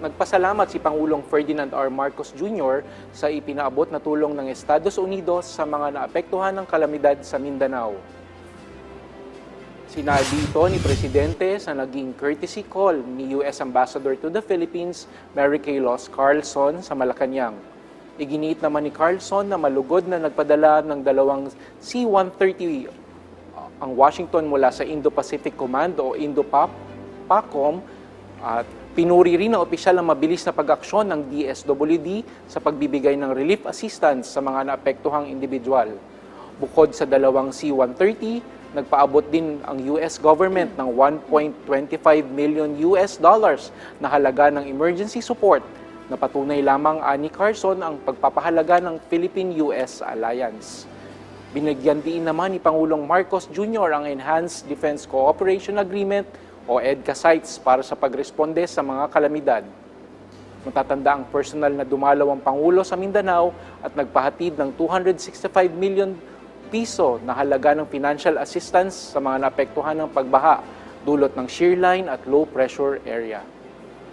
nagpasalamat si Pangulong Ferdinand R. Marcos Jr. sa ipinaabot na tulong ng Estados Unidos sa mga naapektuhan ng kalamidad sa Mindanao. Sinabi ito ni Presidente sa naging courtesy call ni U.S. Ambassador to the Philippines, Mary Kay Los Carlson sa Malacanang. Iginiit naman ni Carlson na malugod na nagpadala ng dalawang C-130 ang Washington mula sa Indo-Pacific Command o Indo-PACOM at pinuri rin ng opisyal ang mabilis na pag-aksyon ng DSWD sa pagbibigay ng relief assistance sa mga naapektuhang individual. Bukod sa dalawang C-130, nagpaabot din ang US government ng 1.25 million US dollars na halaga ng emergency support na patunay lamang ani Carson ang pagpapahalaga ng Philippine-US Alliance. Binigyan din naman ni Pangulong Marcos Jr. ang Enhanced Defense Cooperation Agreement o EDCA sites para sa pagresponde sa mga kalamidad. Matatanda ang personal na dumalaw ang Pangulo sa Mindanao at nagpahatid ng 265 million piso na halaga ng financial assistance sa mga naapektuhan ng pagbaha dulot ng shear line at low pressure area.